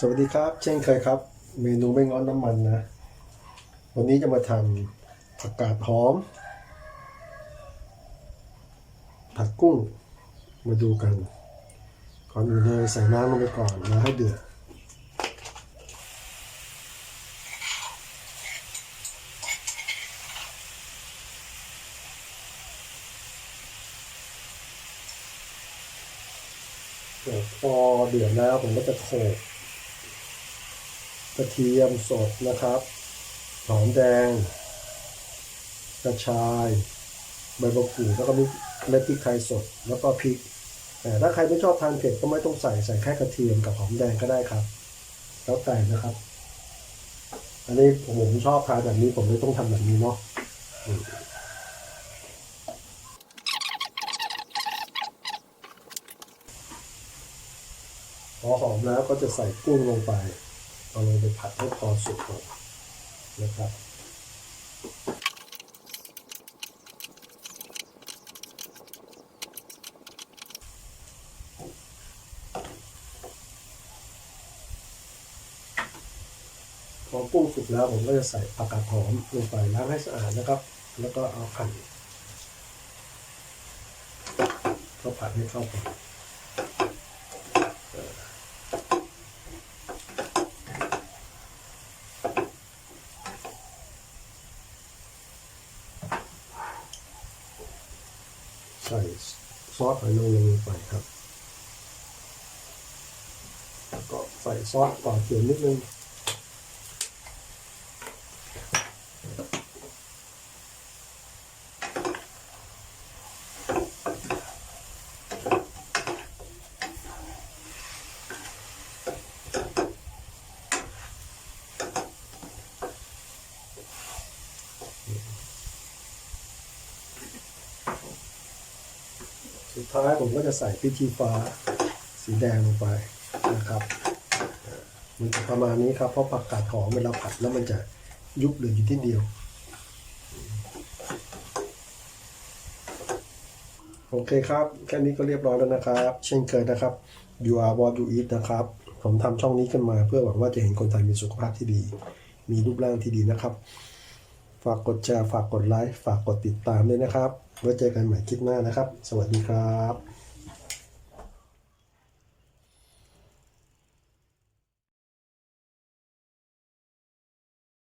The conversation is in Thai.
สวัสดีครับ เช่นเคยครับ เมนูไม่ง้อนน้ำมันนะ วันนี้จะมาทำผักกาดหอม ผัดกุ้งมาดูกัน ก่อนอื่นเลยใส่น้ำลงไปก่อนแล้วให้เดือดพอเดือดแล้วผมก็จะโขลก กระเทียมสดนะครับ หอมแดง กระชายใบมะกรูดแล้วก็มีเม็ดพริกไทยสดแล้วก็พริกแต่ถ้าใครไม่ชอบทานเผ็ดก็ไม่ต้องใส่ใส่แค่กระเทียมกับหอมแดงก็ได้ครับ แล้วแต่นะครับ อันนี้ผมชอบทานแบบนี้ผมเลยต้องทำแบบนี้เนาะพอหอมแล้วก็จะใส่กุ้งลงไป เอาลงไปผัดให้พอสุกก่อนนะครับพอกุ้งสุกแล้วผมก็จะใส่ผักกาดหอมลงไปล้างให้สะอาดนะครับ แล้วก็เอาหั่นก็ผัดให้เข้ากัน ใส่ซอสหอยนางรมลงไปครับแล้วก็ใส่ซอสก่อเคี่ยนนิดนึง สุดท้ายผมก็จะใส่พริกชี้ฟ้าสีแดงลงไปนะครับมันจะประมาณนี้ครับ เพราะผักกาดหอมเวลาผัดแล้วมันจะยุบเหลืออยู่ที่เดียว โอเคครับ แค่นี้ก็เรียบร้อยแล้วนะครับ เช่นเคยนะครับ you are what you eat นะครับ ผมทำช่องนี้ขึ้นมาเพื่อหวังว่าจะเห็นคนไทยมีสุขภาพที่ดี มีรูปร่างที่ดีนะครับ ฝากกดแชร์ ฝากกดไลค์ ฝากกดติดตามด้วยนะครับ ไว้เจอกันใหม่คลิปหน้านะครับ สวัสดีครับ